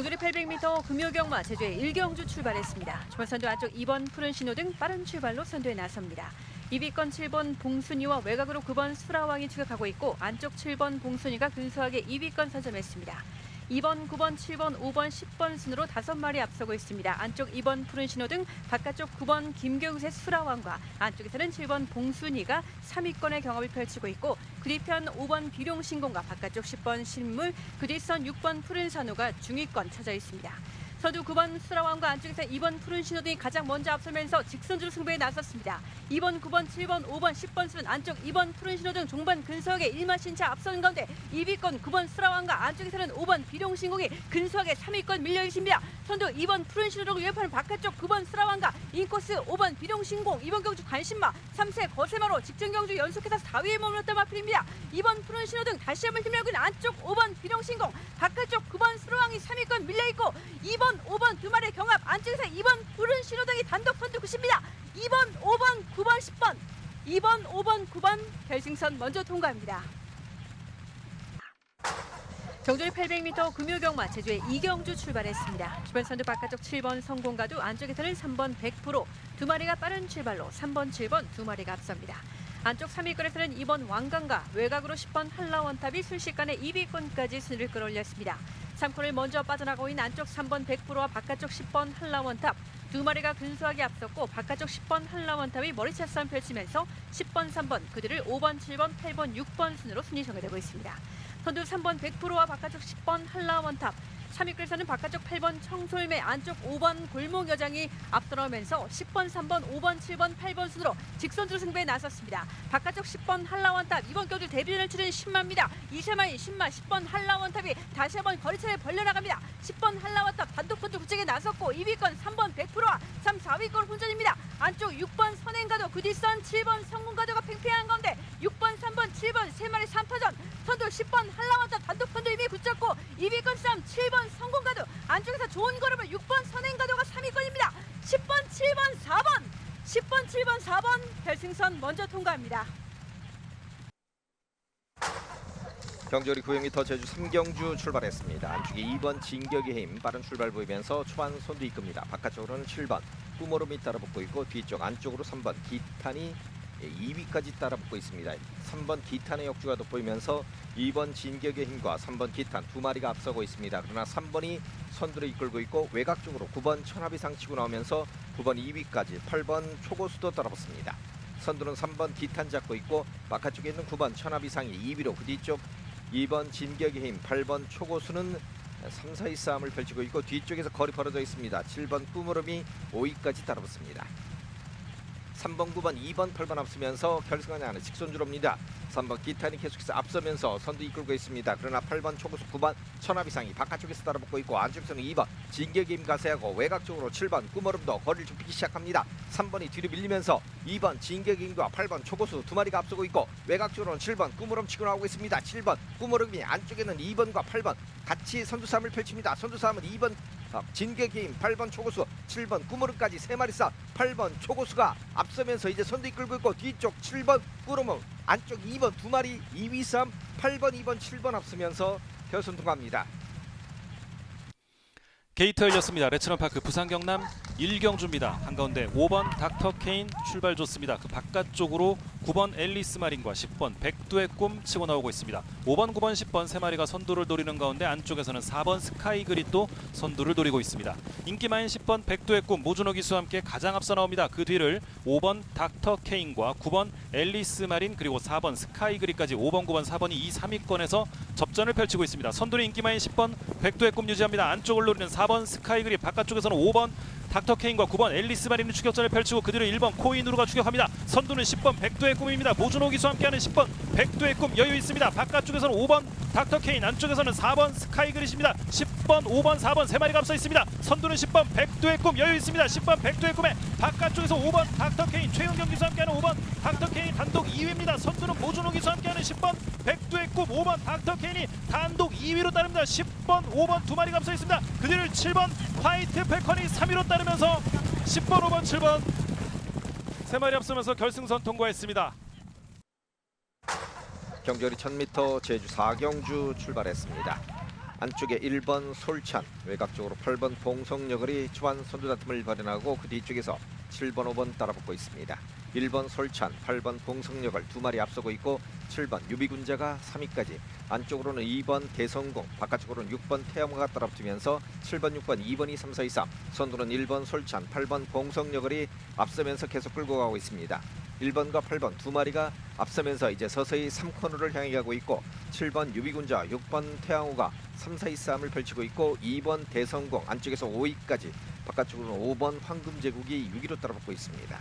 경주리 800m 금요경마 제주의 1경주 출발했습니다. 선두 안쪽 2번 푸른 신호 등 빠른 출발로 선두에 나섭니다. 2위권 7번 봉순이와 외곽으로 9번 수라왕이 추격하고 있고 안쪽 7번 봉순이가 근소하게 2위권 선점했습니다. 2번, 9번, 7번, 5번, 10번 순으로 5마리 앞서고 있습니다. 안쪽 2번 푸른 신호 등, 바깥쪽 9번 김경세 수라왕과 안쪽에서는 7번 봉순이가 3위권의 경합을 펼치고 있고 그 뒤편 5번 비룡신공과 바깥쪽 10번 신물, 그 뒷선 6번 푸른 산호가 중위권 쳐져 있습니다. 서두 9번 수라왕과 안쪽에서 2번 푸른 신호등이 가장 먼저 앞서면서 직선주로 승부에 나섰습니다. 2번, 9번, 7번, 5번, 10번 수는 안쪽 2번 푸른 신호등 종반 근소하게 1마신 차 앞서는 가운데 2위권 9번 수라왕과 안쪽에서는 5번 비룡신공이 근소하게 3위권 밀려 있습니다. 선두 2번 푸른 신호등을 위협하는 바깥쪽 9번 수라왕과 인코스 5번 비룡신공, 2번 경주 관심마, 3세 거세마로 직전 경주 연속해서 4위에 머물렀던 마필입니다. 2번 푸른 신호 등 다시 한번 있는 안쪽 5번 비룡신공, 바깥쪽 9번 수라왕이 3위권 밀려 있고 2번, 5번 두 마리의 경합 안쪽에서 2번 푸른 신호 등이 단독 선두 구십니다. 2번, 5번, 9번, 10번. 2번, 5번, 9번 결승선 먼저 통과합니다. 경주리 800m 금요경마 제주의 이경주 출발했습니다. 주변 선두 바깥쪽 7번 성공가도 안쪽에 서는 3번 100%, 두 마리가 빠른 출발로 3번, 7번 두 마리가 앞섭니다. 안쪽 3위권에서는 2번 왕강과 외곽으로 10번 한라원탑이 순식간에 2위권까지 순위를 끌어올렸습니다. 3코를 먼저 빠져나가고 있는 안쪽 3번 100%와 바깥쪽 10번 한라원탑 두 마리가 근소하게 앞섰고 바깥쪽 10번 한라원탑이 머리채 싸움 펼치면서 10번, 3번 그들을 5번, 7번, 8번, 6번 순으로 순위 정해되고 있습니다. 선두 3번 100%와 바깥쪽 10번 한라원탑 3위권에서는 바깥쪽 8번 청솔매 안쪽 5번 골목여장이 앞서면서 10번, 3번, 5번, 7번, 8번 순으로 직선주로 승부에 나섰습니다. 바깥쪽 10번 한라원탑 이번 경주 데뷔전을 치른 10마입니다. 이세마이 10마 10번 한라원탑이 다시 한번 거리차를 벌려나갑니다. 10번 한라원탑 단독 선두 구쟁에 나섰고 2위권 3번 100%와 3, 4위권 혼전입니다. 안쪽 6번 선행가도 그 뒷선 7번 성공가도가 팽팽한 가운데 6번, 3번, 7번 세 마리 3파전 선두 10번 한라원탑 단독 선두 이미 붙잡고 2위권 싸움 7번 성공가도 안쪽에서 좋은 걸음을 6번 선행가도가 3위권입니다. 10번, 7번, 4번 10번, 7번, 4번 결승선 먼저 통과합니다. 경주리 900m 제주 삼경주 출발했습니다. 안쪽에 2번 진격의 힘 빠른 출발 보이면서 초반 선두 이끕니다. 바깥쪽으로는 7번 꾸모름이 따라 붙고 있고 뒤쪽 안쪽으로 3번 기탄이 2위까지 따라붙고 있습니다. 3번 기탄의 역주가 돋보이면서 2번 진격의 힘과 3번 기탄 두 마리가 앞서고 있습니다. 그러나 3번이 선두를 이끌고 있고 외곽 쪽으로 9번 천하비상 치고 나오면서 9번 2위까지 8번 초고수도 따라붙습니다. 선두는 3번 기탄 잡고 있고 바깥쪽에 있는 9번 천하비상이 2위로 그 뒤쪽 2번 진격의 힘, 8번 초고수는 3, 4위 싸움을 펼치고 있고 뒤쪽에서 거리 벌어져 있습니다. 7번 꾸무름이 5위까지 따라붙습니다. 3번, 9번, 2번, 8번 앞서면서 결승하지 않은 직선주로입니다. 3번 기탄이 계속해서 앞서면서 선두 이끌고 있습니다. 그러나 8번 초고수 9번 천하비상이 바깥쪽에서 따라붙고 있고 안쪽에서는 2번 진격임 가세하고 외곽 쪽으로 7번 꾸머름도 거리를 좁히기 시작합니다. 3번이 뒤로 밀리면서 2번 진격임과 8번 초고수 두 마리가 앞서고 있고 외곽 쪽으로는 7번 꾸머름 치고 나오고 있습니다. 7번 꾸머름이 안쪽에는 2번과 8번 같이 선두 싸움을 펼칩니다. 선두 싸움은 2번 어, 진격임 8번 초고수 7번 꾸무름까지 세 마리 싸 8번 초고수가 앞서면서 이제 선두 이끌고 있고 뒤쪽 7번 꾸르름 안쪽 2번 두 마리 2위 싸움 8번 2번 7번 앞서면서 결선 통과합니다. 게이트 열렸습니다. 레츠런파크 부산 경남 1경주입니다. 한가운데 5번 닥터 케인 출발 좋습니다. 그 바깥쪽으로 9번 앨리스 마린과 10번 백두의 꿈 치고 나오고 있습니다. 5번, 9번, 10번 세 마리가 선두를 노리는 가운데 안쪽에서는 4번 스카이 그릿도 선두를 노리고 있습니다. 인기 많은 10번 백두의 꿈 모준호 기수와 함께 가장 앞서 나옵니다. 그 뒤를 5번 닥터 케인과 9번 앨리스 마린 그리고 4번 스카이 그릿까지 5번, 9번, 4번이 2, 3위권에서 접전을 펼치고 있습니다. 선두는 인기 많은 10번 백두의 꿈 유지합니다. 안쪽을 노리는 4번 스카이 그릿 바깥쪽에서는 5번 닥터 케인과 9번 앨리스 마린이 추격전을 펼치고 그뒤로 1번 코인으로가 추격합니다. 선두는 10번 백두의 꿈입니다. 모준호 기수와 함께하는 10번 백두의 꿈 여유 있습니다. 바깥쪽에서는 5번 닥터 케인 안쪽에서는 4번 스카이 그릿입니다. 10 번 5번 4번 세 마리가 앞서 있습니다. 선두는 10번 백두의 꿈 여유 있습니다. 10번 백두의 꿈에 바깥쪽에서 5번 닥터 케인 최영경 기수와 함께하는 5번 닥터 케인 단독 2위입니다. 선두는 모준호 기수와 함께하는 10번 백두의 꿈 5번 닥터 케인이 단독 2위로 따릅니다. 10번 5번 두 마리가 앞서 있습니다. 그 뒤를 7번 화이트 패컨이 3위로 따르면서 10번 5번 7번 세 마리 앞서면서 결승선 통과했습니다. 경주리 1000m 제주 4경주 출발했습니다. 안쪽에 1번 솔찬, 외곽 쪽으로 8번 봉성여걸이 초반 선두 다툼을 벌여나고 그 뒤쪽에서 7번, 5번 따라붙고 있습니다. 1번 솔찬, 8번 봉성여걸 두 마리 앞서고 있고 7번 유비군자가 3위까지 안쪽으로는 2번 대성공, 바깥쪽으로는 6번 태영화가 따라붙으면서 7번, 6번, 2번이 3, 4, 2, 3 선두는 1번 솔찬, 8번 봉성여걸이 앞서면서 계속 끌고 가고 있습니다. 1번과 8번 두 마리가 앞서면서 이제 서서히 3코너를 향해 가고 있고 7번 유비군자, 6번 태양호가 3, 4, 2 싸움을 펼치고 있고 2번 대성공 안쪽에서 5위까지 바깥쪽으로는 5번 황금제국이 6위로 따라붙고 있습니다.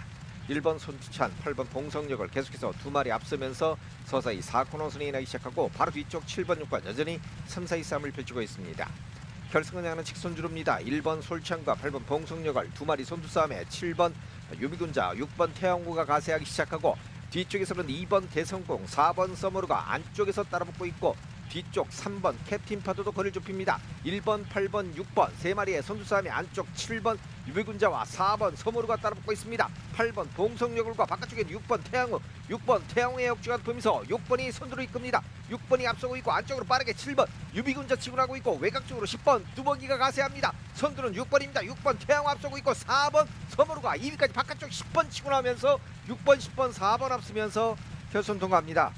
1번 손주찬, 8번 봉성역을 계속해서 두 마리 앞서면서 서서히 4코너 순위 나기 시작하고 바로 뒤쪽 7번, 6번 여전히 3, 4, 2 싸움을 펼치고 있습니다. 결승을 향하는 직선주로입니다. 1번 솔찬과 8번 봉성역을 두 마리 손두 싸움에 7번 유비군자, 6번 태양고가 가세하기 시작하고 뒤쪽에서는 2번 대성공, 4번 서머루가 안쪽에서 따라붙고 있고 뒤쪽 3번 캡틴 파도도 거리를 좁힙니다. 1번, 8번, 6번 세 마리의 선두 싸움이 안쪽 7번 유비군자와 4번 서머루가 따라붙고 있습니다. 8번 봉성여굴과 바깥쪽에 6번 태양호, 6번 태양호의 역주가 보면서 6번이 선두를 이끕니다. 6번이 앞서고 있고 안쪽으로 빠르게 7번 유비군자 치고 나고 있고 외곽 쪽으로 10번 두번기가 가세합니다. 선두는 6번입니다. 6번 태양호 앞서고 있고 4번 서머루가 2위까지 바깥쪽 10번 치고 나면서 6번, 10번, 4번 앞서면서 결선 통과합니다.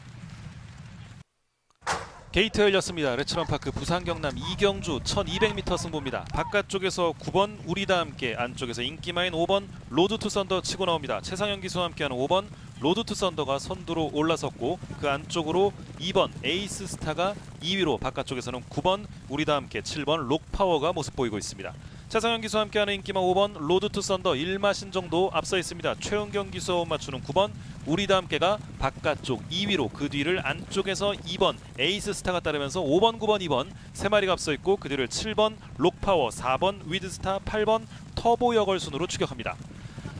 게이트 열렸습니다. 레츠런파크 부산 경남 이경주 1200m 승부입니다. 바깥쪽에서 9번 우리다 함께 안쪽에서 인기마인 5번 로드 투 썬더 치고 나옵니다. 최상현 기수와 함께하는 5번 로드 투 썬더가 선두로 올라섰고 그 안쪽으로 2번 에이스 스타가 2위로 바깥쪽에서는 9번 우리다 함께 7번 록파워가 모습 보이고 있습니다. 차상현 기수와 함께하는 인기마 5번 로드 투 썬더 1마 신 정도 앞서 있습니다. 최은경 기수와 맞추는 9번 우리 다 함께가 바깥쪽 2위로 그 뒤를 안쪽에서 2번 에이스 스타가 따르면서 5번, 9번, 2번 세 마리가 앞서 있고 그 뒤를 7번 록파워, 4번 위드스타, 8번 터보 여걸 순으로 추격합니다.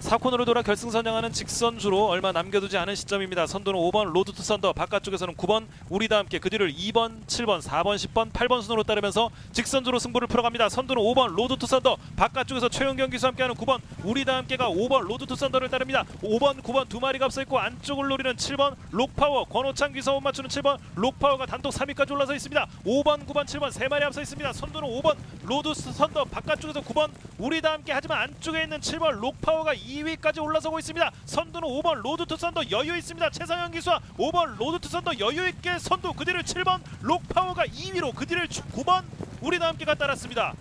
4코너를 돌아 결승선 향하는 직선주로 얼마 남겨두지 않은 시점입니다. 선두는 5번 로드 투 썬더 바깥쪽에서는 9번 우리다 함께 그 뒤를 2번, 7번, 4번, 10번, 8번 순으로 따르면서 직선주로 승부를 풀어갑니다. 선두는 5번 로드 투 썬더 바깥쪽에서 최용경 기수 함께하는 9번 우리다 함께가 5번 로드 투 썬더를 따릅니다. 5번, 9번 두 마리가 앞서 있고 안쪽을 노리는 7번 록파워 권호창 기사 못 맞추는 7번 록파워가 단독 3위까지 올라서 있습니다. 5번, 9번, 7번 세 마리 앞서 있습니다. 선두는 5번 로드 투 썬더 바깥쪽에서 9번 우리다 함께 하지만 안쪽에 있는 7번 록파워가 2 위까지 올라서고 있습니다. 선두는 5번 로드 투 썬더 여유 있습니다. 최상현 기수와 5번 로드 투 썬더 여유 있게 선두 그 뒤를 7번 록파워가 2위로 그 뒤를 9번 우리다 함께가 따랐습니다.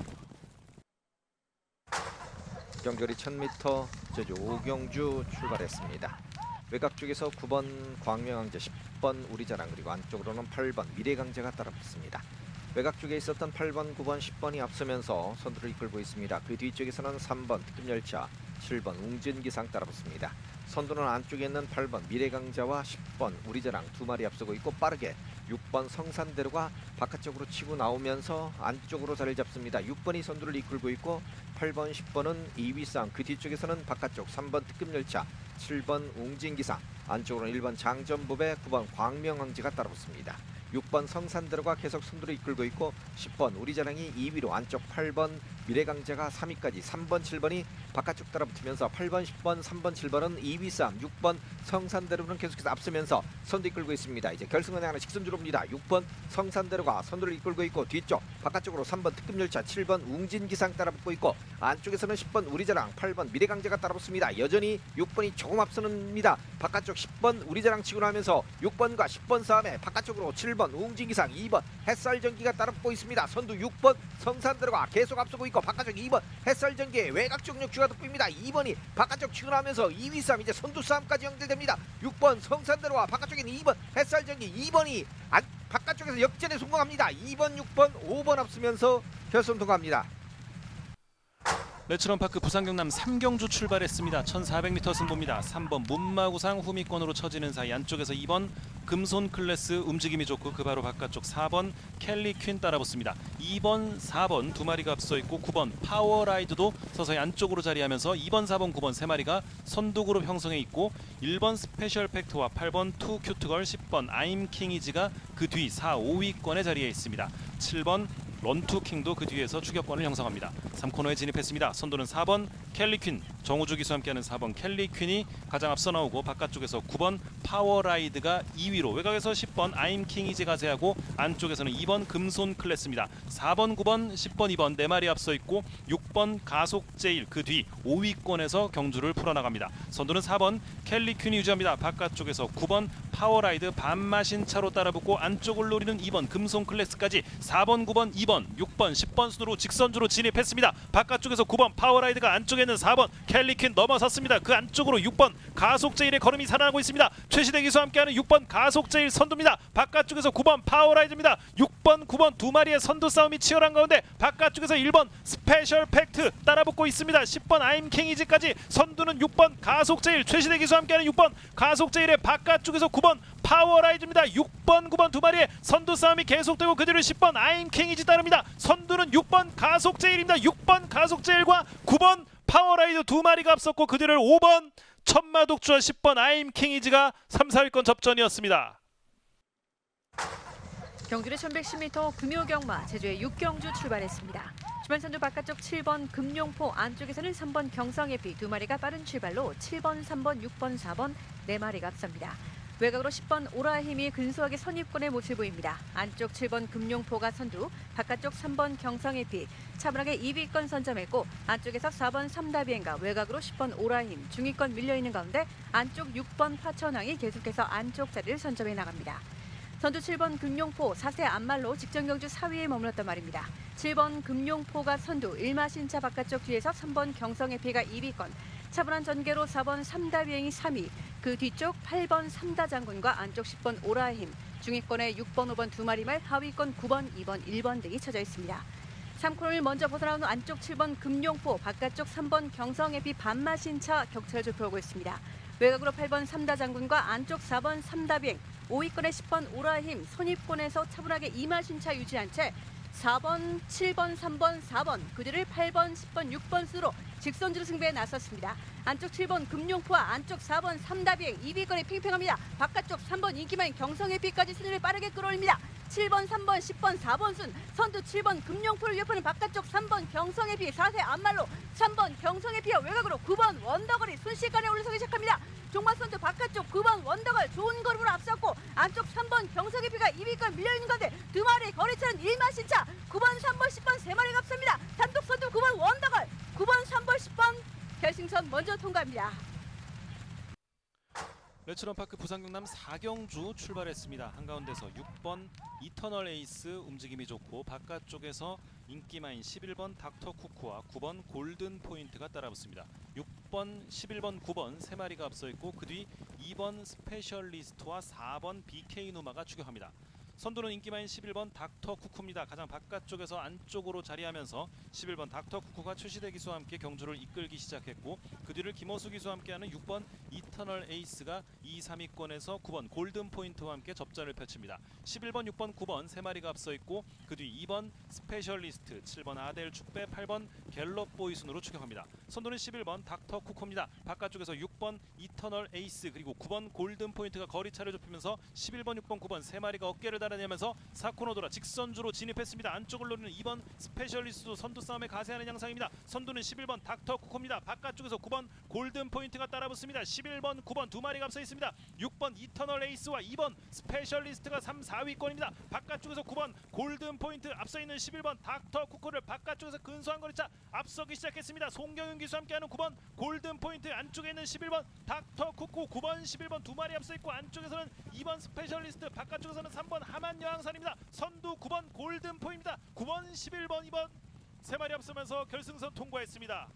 경결이 1000m 제주 오경주 출발했습니다. 외곽 쪽에서 9번 광명항제, 10번 우리자랑 그리고 안쪽으로는 8번 미래강제가 따라붙습니다. 외곽 쪽에 있었던 8번, 9번, 10번이 앞서면서 선두를 이끌고 있습니다. 그 뒤쪽에서는 3번 특급열차, 7번 웅진기상 따라붙습니다. 선두는 안쪽에 있는 8번 미래강자와 10번 우리자랑 두 마리 앞서고 있고 빠르게 6번 성산대로가 바깥쪽으로 치고 나오면서 안쪽으로 자리를 잡습니다. 6번이 선두를 이끌고 있고 8번, 10번은 2위 싸움 그 뒤쪽에서는 바깥쪽 3번 특급열차 7번 웅진기상 안쪽으로는 1번 장전부배 9번 광명왕지가 따라붙습니다. 6번 성산대로가 계속 선두를 이끌고 있고 10번 우리자랑이 2위로 안쪽 8번 미래강자가 3위까지 3번 7번이 바깥쪽 따라붙으면서 8번 10번 3번 7번은 2위 싸움 6번 성산대로는 계속해서 앞서면서 선두 이끌고 있습니다. 이제 결승을 향하는 직선주로입니다. 6번 성산대로가 선두를 이끌고 있고 뒤쪽 바깥쪽으로 3번 특급열차 7번 웅진기상 따라붙고 있고 안쪽에서는 10번 우리자랑 8번 미래강자가 따라붙습니다. 여전히 6번이 조금 앞서는입니다. 바깥쪽 10번 우리자랑 치고 나면서 6번과 10번 싸움에 바깥쪽으로 7번 웅진기상 2번 햇살전기가 따라붙고 있습니다. 선두 6번 성산대로가 계속 앞서고 있고 바깥쪽 2번 햇살전기의 외곽 쪽 역주가 돋보입니다. 2번이 바깥쪽 나면서 2위 싸움 이제 선두 싸움까지 연결됩니다. 6번 성산대로와 바깥쪽에는 2번 햇살전기 2번이 안, 바깥쪽에서 역전에 성공합니다. 2번 6번 5번 앞서면서 결선 통과합니다. 레츠런파크 부산 경남 삼경주 출발했습니다. 1400m 승부입니다. 3번 문마구상 후미권으로 처지는 사이 안쪽에서 2번 금손 클래스 움직임이 좋고 그 바로 바깥쪽 4번 켈리 퀸 따라붙습니다. 2번, 4번 두 마리가 앞서 있고 9번 파워라이드도 서서히 안쪽으로 자리하면서 2번, 4번, 9번 세 마리가 선두 그룹 형성해 있고 1번 스페셜 팩트와 8번 투 큐트걸 10번 아임 킹이즈가 그 뒤 4, 5위권에 자리해 있습니다. 7번 런투킹도 그 뒤에서 추격권을 형성합니다. 3코너에 진입했습니다. 선두는 4번 켈리 퀸, 정우주 기수 함께하는 4번 켈리 퀸이 가장 앞서 나오고 바깥쪽에서 9번 파워라이드가 2위로 외곽에서 10번 아임 킹이지 가세하고 안쪽에서는 2번 금손 클래스입니다. 4번, 9번, 10번, 2번 네 마리 앞서 있고 6번 가속 제일 그 뒤 5위권에서 경주를 풀어나갑니다. 선두는 4번 켈리 퀸이 유지합니다. 바깥쪽에서 9번 파워라이드 반마신 차로 따라붙고 안쪽을 노리는 2번 금손 클래스까지 4번, 9번, 2번, 6번, 10번 순으로 직선주로 진입했습니다. 바깥쪽에서 9번 파워라이드가 안쪽에 있는 4번 켈리퀸 넘어섰습니다. 그 안쪽으로 6번 가속 제일의 걸음이 살아나고 있습니다. 최시대 기수와 함께하는 6번 가속 제일 선두입니다. 바깥쪽에서 9번 파워라이드입니다. 6번, 9번 두 마리의 선두 싸움이 치열한 가운데 바깥쪽에서 1번 스페셜 팩트 따라붙고 있습니다. 10번 아임 킹이지까지 선두는 6번 가속 제일 최시대 기수와 함께하는 6번 가속 제일의 바깥쪽에서 9번 파워라이드입니다. 6번, 9번 두 마리의 선두 싸움이 계속되고 그 뒤를 10번 아임 킹이지 따릅니다. 선두는 6번 가속 제일입니다. 6번 가속 제일과 9번 파워라이드 두 마리가 앞섰고 그 뒤를 5번 천마독주와 10번 아임 킹이지가 3, 4위권 접전이었습니다. 경주의 1110m 금요경마 제주의 6경주 출발했습니다. 주변 선두 바깥쪽 7번 금룡포 안쪽에서는 3번 경성에피 두 마리가 빠른 출발로 7번, 3번, 6번, 4번 네 마리가 앞섭니다. 외곽으로 10번 오라힘이 근소하게 선입권의 모습을 보입니다. 안쪽 7번 금룡포가 선두, 바깥쪽 3번 경성에피 차분하게 2위권 선점했고 안쪽에서 4번 삼다비엔가 외곽으로 10번 오라힘 중위권 밀려있는 가운데 안쪽 6번 파천왕이 계속해서 안쪽 자리를 선점해 나갑니다. 선두 7번 금룡포 4세 안말로 직전 경주 4위에 머물렀단 말입니다. 7번 금룡포가 선두, 일마신차 바깥쪽 뒤에서 3번 경성의피가 2위권, 차분한 전개로 4번 삼다비행이 3위, 그 뒤쪽 8번 삼다 장군과 안쪽 10번 오라힘, 중위권에 6번, 5번 두 마리 말, 하위권 9번, 2번, 1번 등이 쳐져 있습니다. 3코너를 먼저 벗어나오는 안쪽 7번 금룡포, 바깥쪽 3번 경성의피 반마신차 격차를 좁혀오고 있습니다. 외곽으로 8번 삼다 장군과 안쪽 4번 삼다 비행, 5위권에 10번 오라힘, 선입권에서 차분하게 이마신차 유지한 채 4번, 7번, 3번, 4번, 그 뒤를 8번, 10번, 6번 수로 직선주로 승부에 나섰습니다. 안쪽 7번 금룡포와 안쪽 4번 삼다비행 2위권에 팽팽합니다. 바깥쪽 3번 인기만 경성의피까지 순위를 빠르게 끌어올립니다. 7번, 3번, 10번, 4번 순 선두 7번 금룡포를 옆에는 바깥쪽 3번 경성의피 4세 안말로 3번 경성의피와 외곽으로 9번 원더걸이 순식간에 올라서기 시작합니다. 종마 선두 바깥쪽 9번 원더걸 좋은 걸음으로 앞섰고 안쪽 3번 경성의피가 2위권 밀려있는 가운데 두 마리 거리차는 1마신차 9번, 3번, 10번 세 마리가 앞섭니다. 단독 선두 9번 원더걸 9번, 3번, 10번 결승선 먼저 통과합니다. 레츠런파크 부산 경남 4경주 출발했습니다. 한가운데서 6번 이터널 에이스 움직임이 좋고 바깥쪽에서 인기마인 11번 닥터 쿠쿠와 9번 골든 포인트가 따라붙습니다. 6번, 11번, 9번 세 마리가 앞서 있고 그 뒤 2번 스페셜리스트와 4번 BK 누마가 추격합니다. 선두는 인기마인 11번 닥터 쿠쿠입니다. 가장 바깥쪽에서 안쪽으로 자리하면서 11번 닥터 쿠쿠가 최시대 기수와 함께 경주를 이끌기 시작했고 그 뒤를 김호수 기수와 함께하는 6번 이터널 에이스가 2, 3위권에서 9번 골든 포인트와 함께 접전을 펼칩니다. 11번, 6번, 9번 세 마리가 앞서 있고 그 뒤 2번 스페셜리스트, 7번 아델 축배, 8번 갤럽 보이 순으로 추격합니다. 선두는 11번 닥터 쿠쿠입니다. 바깥쪽에서 6번 이터널 에이스 그리고 9번 골든 포인트가 거리차를 좁히면서 11번, 6번, 9번 세 마리가 어깨를 달아내면서 4코너 돌아 직선주로 진입했습니다. 안쪽을 노리는 2번 스페셜리스트도 선두 싸움에 가세하는 양상입니다. 선두는 11번 닥터 쿠쿠입니다. 바깥쪽에서 9번 골든 포인트가 따라붙습니다. 11번, 9번 두 마리가 앞서 있습니다. 6번 이터널 에이스와 2번 스페셜리스트가 3, 4위권입니다. 바깥쪽에서 9번 골든 포인트 앞서 있는 11번 닥터 쿠쿠를 바깥쪽에서 근소한 거리차 앞서기 시작했습니다. 송경윤 기수 함께하는 9번 골든 포인트 안쪽에 있는 11번 닥터 쿠쿠 9번 11번 두 마리 앞서 있고 안쪽에서는 2번 스페셜리스트 바깥쪽에서는 3번 하만 여왕산입니다. 선두 9번 골든 포인트입니다. 9번 11번 2번 세 마리 앞서면서 결승선 통과했습니다.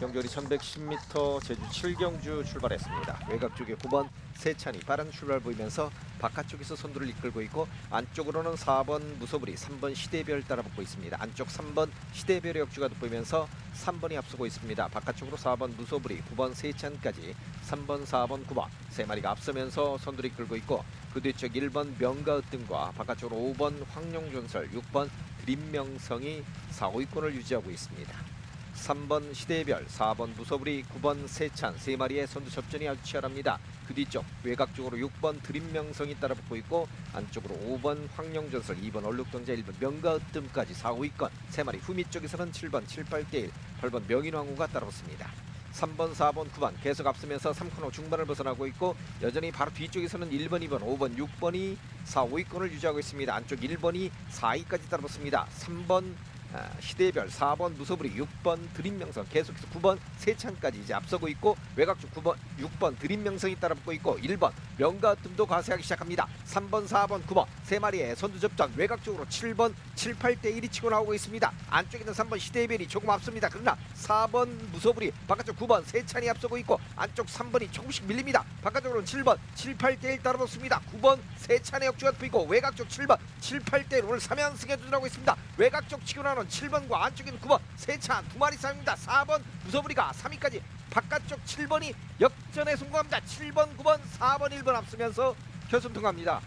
경주리 1110m 제주 7경주 출발했습니다. 외곽 쪽에 9번 세찬이 빠른 출발 보이면서 바깥쪽에서 선두를 이끌고 있고 안쪽으로는 4번 무소불이 3번 시대별 따라붙고 있습니다. 안쪽 3번 시대별의 역주가 돋보이면서 3번이 앞서고 있습니다. 바깥쪽으로 4번 무소불이 9번 세찬까지 3번 4번 9번 세 마리가 앞서면서 선두를 이끌고 있고 그 뒤쪽 1번 명가으뜸과 바깥쪽으로 5번 황룡전설 6번 드림명성이 4, 5위권을 유지하고 있습니다. 3번 시대별, 4번 무서브리, 9번 세찬 세 마리의 선두 접전이 아주 치열합니다. 그 뒤쪽 외곽 쪽으로 6번 드림명성이 따라붙고 있고 안쪽으로 5번 황령전설, 2번 얼룩동자, 1번 명가으뜸까지 4, 5위권 세 마리 후미 쪽에서는 7번 7, 8대1, 8번 명인왕후가 따라붙습니다. 3번, 4번, 9번 계속 앞서면서 3코너 중반을 벗어나고 있고 여전히 바로 뒤쪽에서는 1번, 2번, 5번, 6번이 4, 5위권을 유지하고 있습니다. 안쪽 1번이 4위까지 따라붙습니다. 3번 아, 시대별 4번 무소불이 6번 드림명성 계속해서 9번 세찬까지 이제 앞서고 있고 외곽쪽 9번 6번 드림명성이 따라붙고 있고 1번 명가뜸도 가세하기 시작합니다. 3번 4번 9번 세 마리의 선두 접전 외곽 쪽으로 7번 7, 8대 1이 치고 나오고 있습니다. 안쪽에 있는 3번 시대별이 조금 앞섭니다. 그러나 4번 무소불이 바깥쪽 9번 세찬이 앞서고 있고 안쪽 3번이 조금씩 밀립니다. 바깥쪽으로는 7번 7, 8대 1 따라붙습니다. 9번 세찬의 역주가 보이고 외곽 쪽 7번 7, 8대 1 오늘 3연승에 도전하고 있습니다 외곽 쪽 치고 나오는 7번과 안쪽에는 9번. 세찬 두 마리 싸움입니다. 4번 무소불이가 3위까지. 바깥쪽 7번이 역전에 성공합니다. 7번 9번 4번 1번 앞서면서 결승 통과합니다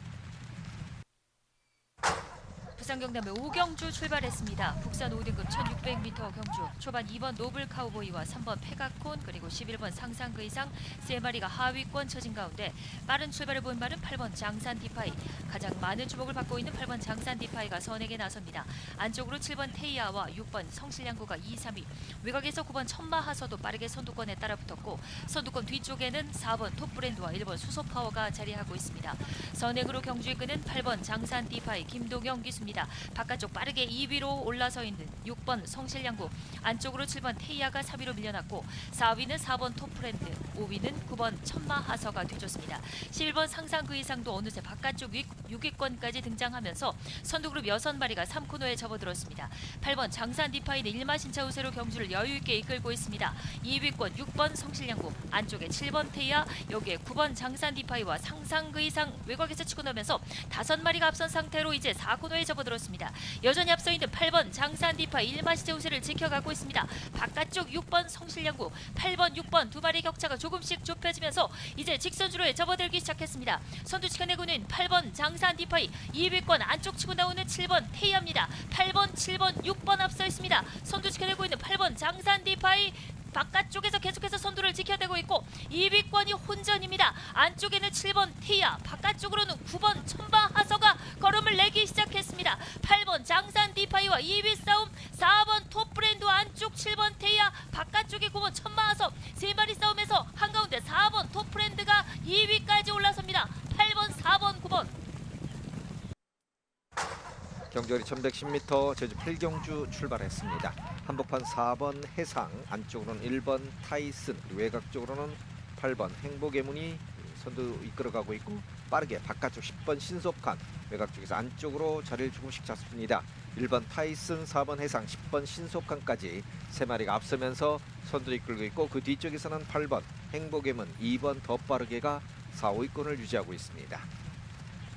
부산 경남의 오경주 출발했습니다. 국산 5등급 1600m 경주 초반 2번 노블 카우보이와 3번 페가콘 그리고 11번 상상 그 이상 세 마리가 하위권 처진 가운데 빠른 출발을 본 말은 8번 장산 디파이 가장 많은 주목을 받고 있는 8번 장산 디파이가 선에게 나섭니다. 안쪽으로 7번 테이아와 6번 성실양구가 2, 3위 외곽에서 9번 천마하서도 빠르게 선두권에 따라붙었고 선두권 뒤쪽에는 4번 톱브랜드와 1번 수소파워가 자리하고 있습니다. 선행으로 경주 이끄는 8번 장산 디파이 김동영 기수입니다. 바깥쪽 빠르게 2위로 올라서 있는 6번 성실양구 안쪽으로 7번 테이아가 3위로 밀려났고 4위는 4번 톱프랜드 5위는 9번 천마하서가 뒤졌습니다. 11번 상상 그 이상도 어느새 바깥쪽 6위권까지 등장하면서 선두그룹 6마리가 3코너에 접어들었습니다. 8번 장산 디파이는 1마 신차 우세로 경주를 여유있게 이끌고 있습니다. 2위권 6번 성실양구 안쪽에 7번 테이아 여기에 9번 장산 디파이와 상상 그 이상 외곽에서 치고 나면서 5마리가 앞선 상태로 이제 4코너에 접어 들었습니다. 여전히 앞서 있는 8번 장산 디파이 1마 신차 우세를 지켜가고 있습니다. 바깥쪽 6번 성실양구 8번 6번 두 마리 격차가 조금씩 좁혀지면서 이제 직선주로에 접어들기 시작했습니다. 선두 지켜내고 있는 8번 장산 디파이 2위권 안쪽 치고 나오는 7번 테이아입니다. 8번 7번 6번 앞서 있습니다. 선두 지켜내고 있는 8번 장산 디파이 바깥쪽에서 계속해서 선두를 지켜내고 있고 2위권이 혼전입니다. 안쪽에는 7번 테이아, 바깥쪽으로는 9번 천바 하서가 걸음을 내기 시작했습니다. 8번 장산 디파이와 2위 싸움, 4번 톱브랜드 안쪽 7번 테이아, 바깥쪽에 9번 천마 하서 세 마리 싸움에서 한가운데 4번 톱브랜드가 2위까지 올라섭니다. 8번, 4번, 9번. 경주거리 1110m 제주 8경주 출발했습니다. 한복판 4번 해상 안쪽으로는 1번 타이슨 외곽 쪽으로는 8번 행복의 문이 선두 이끌어가고 있고 빠르게 바깥쪽 10번 신속한 외곽 쪽에서 안쪽으로 자리를 조금씩 잡습니다. 1번 타이슨 4번 해상 10번 신속한까지 세 마리가 앞서면서 선두를 이끌고 있고 그 뒤쪽에서는 8번 행복의 문 2번 더 빠르게가 4, 5위권을 유지하고 있습니다.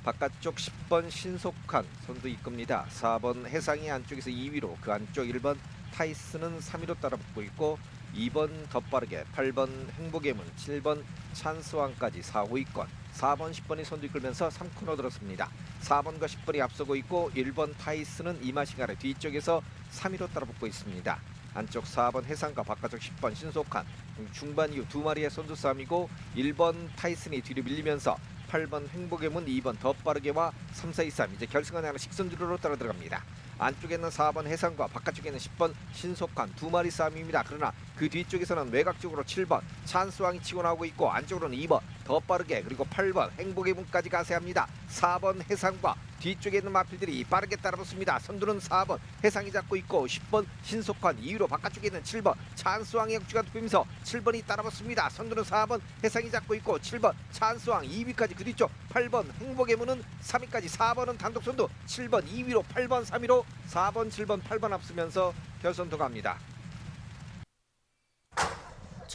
바깥쪽 10번 신속한 선두 이끕니다. 4번 해상이 안쪽에서 2위로 그 안쪽 1번 타이스는 3위로 따라붙고 있고 2번 더 빠르게 8번 행복의 문 7번 찬스왕까지 4, 5위권 4번 10번이 선두 이끌면서 3코너 들었습니다. 4번과 10번이 앞서고 있고 1번 타이스는 이마시가의 뒤쪽에서 3위로 따라붙고 있습니다. 안쪽 4번 해상과 바깥쪽 10번 신속한 중반 이후 두 마리의 선두 싸움이고 1번 타이슨이 뒤로 밀리면서 8번 행복의 문 2번 더 빠르게와 3, 4, 2, 3 이제 결승선에 하나 식선주로로 따라 들어갑니다. 안쪽에는 4번 해상과 바깥쪽에는 10번 신속한 두 마리 싸움입니다. 그러나 그 뒤쪽에서는 외곽 쪽으로 7번 찬스왕이 치고 나오고 있고 안쪽으로는 2번 더 빠르게 그리고 8번 행복의 문까지 가세합니다. 4번 해상과 뒤쪽에 있는 마필들이 빠르게 따라붙습니다. 선두는 4번 해상이 잡고 있고 10번 신속한 2위로 바깥쪽에 있는 7번 찬스왕의 역주가 눕히면서 7번이 따라붙습니다. 선두는 4번 해상이 잡고 있고 7번 찬스왕 2위까지 그 뒤쪽 8번 행복의 문은 3위까지 4번은 단독 선두 7번 2위로 8번 3위로 4번 7번 8번 앞서면서 결선 통과합니다.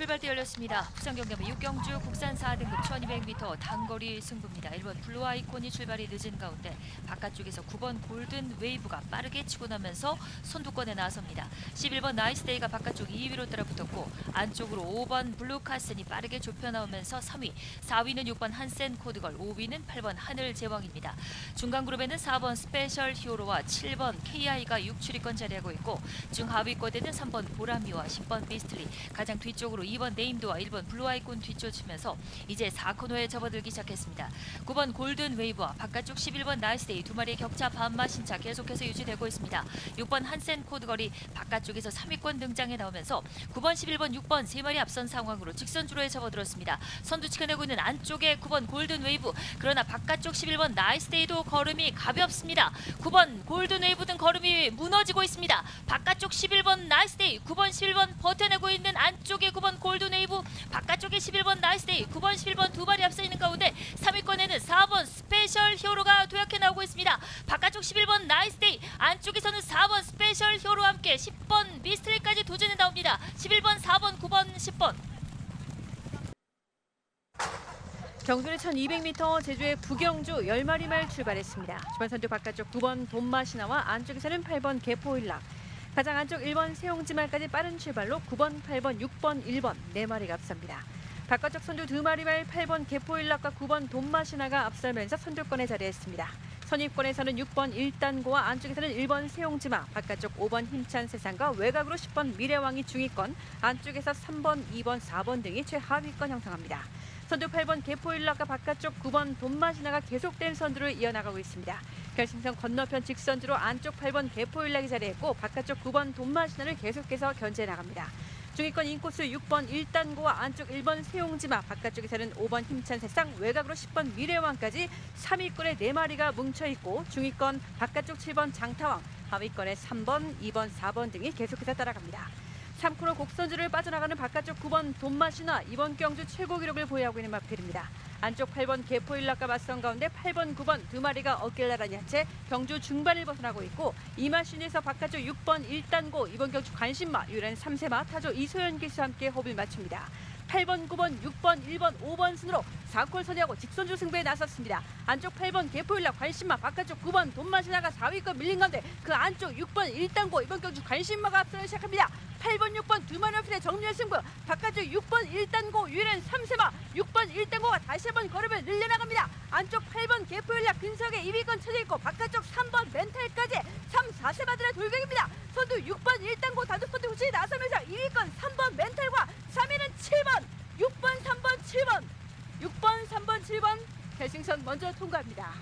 출발대 열렸습니다. 부산경남의 육경주 국산 4등급 1200m 단거리 승부입니다. 1번 블루 아이콘이 출발이 늦은 가운데 바깥쪽에서 9번 골든 웨이브가 빠르게 치고 나면서 선두권에 나섭니다. 11번 나이스데이가 바깥쪽 2위로 따라붙었고 안쪽으로 5번 블루카슨이 빠르게 좁혀 나오면서 3위, 4위는 6번 한센 코드걸, 5위는 8번 하늘 제왕입니다. 중간 그룹에는 4번 스페셜 히어로와 7번 KI가 6출위권 자리하고 있고 중하위권에는 3번 보라미와 10번 비스트리, 가장 뒤쪽으로 2번 네임드와 1번 블루아이콘 뒤쫓으면서 이제 4코너에 접어들기 시작했습니다. 9번 골든 웨이브와 바깥쪽 11번 나이스데이 두 마리의 격차 반마 신차 계속해서 유지되고 있습니다. 6번 한센 코드걸이 바깥쪽에서 3위권 등장해 나오면서 9번, 11번, 6번 세 마리 앞선 상황으로 직선주로에 접어들었습니다. 선두 치켜내고 있는 안쪽에 9번 골든 웨이브 그러나 바깥쪽 11번 나이스데이도 걸음이 가볍습니다. 9번 골든 웨이브 등 걸음이 무너지고 있습니다. 바깥쪽 11번 나이스데이 9번 11번 버텨내고 있는 안쪽에 9번 골든 웨이브 바깥쪽에 11번 나이스데이 9번 11번 두 마리 앞서 있는 가운데 3위권에는 4번 스페셜 히어로가 도약해 나오고 있습니다. 바깥쪽 11번 나이스데이 안쪽에서는 4번 스페셜 히어로와 함께 10번 미스트리까지 도전해 나옵니다. 11번 4번 9번 10번 경주는 1200m 제주의 부경주 10마리 말 출발했습니다. 주반 선두 바깥쪽 9번 돈마시나와 안쪽에서는 8번 개포일락. 가장 안쪽 1번 세용지말까지 빠른 출발로 9번, 8번, 6번, 1번 네 마리가 앞섭니다. 바깥쪽 선두 두 마리 말 8번 개포일락과 9번 돈마시나가 앞서면서 선두권에 자리했습니다. 선입권에서는 6번 일단고와 안쪽에서는 1번 세용지마, 바깥쪽 5번 힘찬 세상과 외곽으로 10번 미래왕이 중위권, 안쪽에서 3번, 2번, 4번 등이 최하위권 형성합니다. 선두 8번 개포일락과 바깥쪽 9번 돈마시나가 계속된 선두를 이어나가고 있습니다. 결승선 건너편 직선주로 안쪽 8번 개포일락이 자리했고 바깥쪽 9번 돈마시나를 계속해서 견제해 나갑니다. 중위권 인코스 6번 일단고와 안쪽 1번 세용지마 바깥쪽에 서는 5번 힘찬 세상 외곽으로 10번 미래왕까지 3위권에 4마리가 뭉쳐있고 중위권 바깥쪽 7번 장타왕 하위권에 3번, 2번, 4번 등이 계속해서 따라갑니다. 3코너 곡선주를 빠져나가는 바깥쪽 9번 돈마시나 이번 경주 최고 기록을 보유하고 있는 마필입니다. 안쪽 8번 개포일락과 맞선 가운데 8번, 9번 두 마리가 어깨를 나란히 한 채 경주 중반을 벗어나고 있고 이마신에서 바깥쪽 6번 일단고 이번 경주 관심마 유엔 3세마 타조 이소연 기수와 함께 호흡을 맞춥니다. 8번, 9번, 6번, 1번, 5번 순으로 4콜 선회하고 직선주 승부에 나섰습니다. 안쪽 8번 개포일락 관심마, 바깥쪽 9번 돈마시나가 4위권 밀린 가운데 그 안쪽 6번 일단고 이번 경주 관심마가 앞서기 시작합니다. 8번, 6번 두 마리 앞에 정면 승부, 바깥쪽 6번 일단고 유엔 3세마, 6번 일단고가 다시 한번 걸음을 늘려나갑니다. 안쪽 8번 개포일락 근석에 2위권 쳐져 있고 바깥쪽 3번 멘탈까지 3, 4세마들의 돌격입니다. 선두 6번 일단고 단독 선두 후치 나서면서 2위권 3번 멘탈과 3위는 7번, 6번, 3번, 7번, 6번, 3번, 7번 결승선 먼저 통과합니다.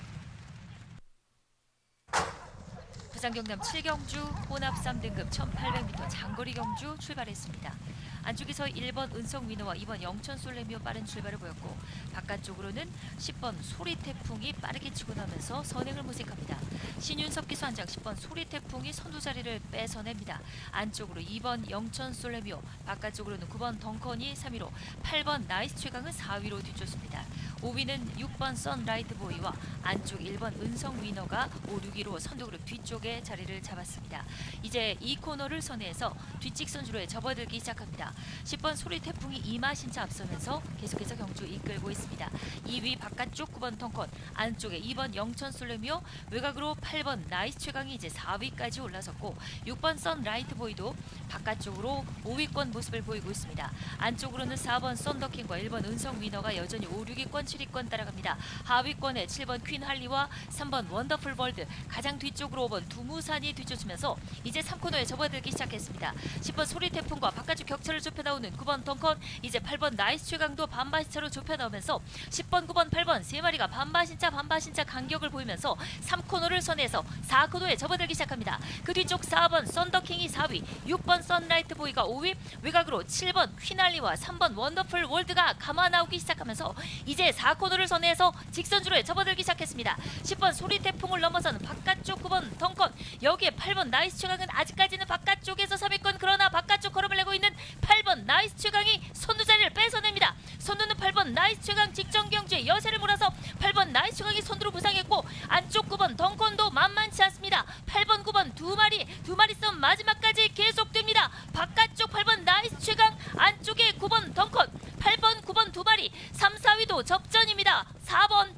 부산 경남 7경주 혼합 3등급 1800m 장거리 경주 출발했습니다. 안쪽에서 1번 은성 위너와 2번 영천 솔레미오 빠른 출발을 보였고 바깥쪽으로는 10번 소리 태풍이 빠르게 치고 나면서 선행을 모색합니다. 신윤섭 기수 한장 10번 소리 태풍이 선두 자리를 뺏어냅니다. 안쪽으로 2번 영천 솔레미오, 바깥쪽으로는 9번 덩컨이 3위로 8번 나이스 최강은 4위로 뒤쫓습니다. 5위는 6번 선라이트 보이와 안쪽 1번 은성 위너가 5, 6위로 선두 그룹 뒤쪽에 자리를 잡았습니다. 이제 이 코너를 선회해서 뒷직선 주로에 접어들기 시작합니다. 10번 소리 태풍이 이마신차 앞서면서 계속해서 경주 이끌고 있습니다. 2위 바깥쪽 9번 텅컨, 안쪽에 2번 영천 솔레미오, 외곽으로 8번 나이스 최강이 이제 4위까지 올라섰고 6번 선라이트 보이도 바깥쪽으로 5위권 모습을 보이고 있습니다. 안쪽으로는 4번 썬더킹과 1번 은성 위너가 여전히 5, 6위권, 7위권 따라갑니다. 하위권에 7번 퀸 할리와 3번 원더풀 월드, 가장 뒤쪽으로 5번 두무산이 뒤쫓으면서 이제 3코너에 접어들기 시작했습니다. 10번 소리 태풍과 바깥쪽 격차를 좁혀 나오는 9번 덩컨, 이제 8번 나이스 최강도 반바신차로 좁혀 나오면서 10번, 9번, 8번 세 마리가 반바신차 반바신차 간격을 보이면서 3코너를 선해서 4코너에 접어들기 시작합니다. 그 뒤쪽 4번 썬더킹이 4위, 6번 선라이트 보이가 5위, 외곽으로 7번 퀴날리와 3번 원더풀 월드가 감아 나오기 시작하면서 이제 4코너를 선해서 직선주로에 접어들기 시작했습니다. 10번 소리 태풍을 넘어서는 바깥쪽 9번 덩컨, 여기에 8번 나이스 최강은 아직까지는 바깥쪽에서 3위권 그러나 바깥쪽 걸음을 내고 있는 8번 나이스 최강이 선두 자리를 뺏어냅니다. 선두는 8번 나이스 최강 직전 경주에 여세를 몰아서 8번 나이스 최강이 선두로 부상했고 안쪽 9번 덩컨 도 만만치 않습니다. 8번 9번 두 마리 두 마리 싸움 마지막까지 계속됩니다. 바깥쪽 8번 나이스 최강 안쪽에 9번 덩컨 8번 9번 두 마리 3, 4위도 접전입니다. 4번